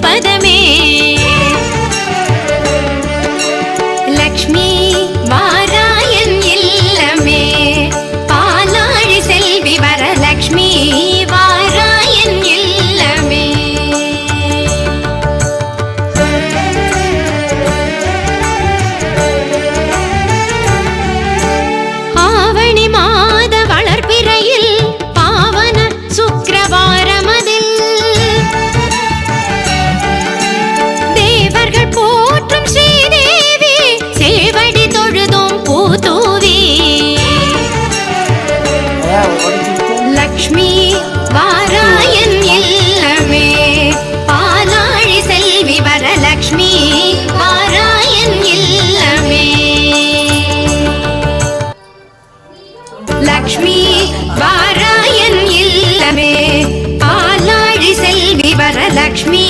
பதமே. லக்ஷ்மி வாராயன் இல்லமே. பாலாழி செல்வி வரலக்ஷ்மி ಲಕ್ಷ್ಮೀ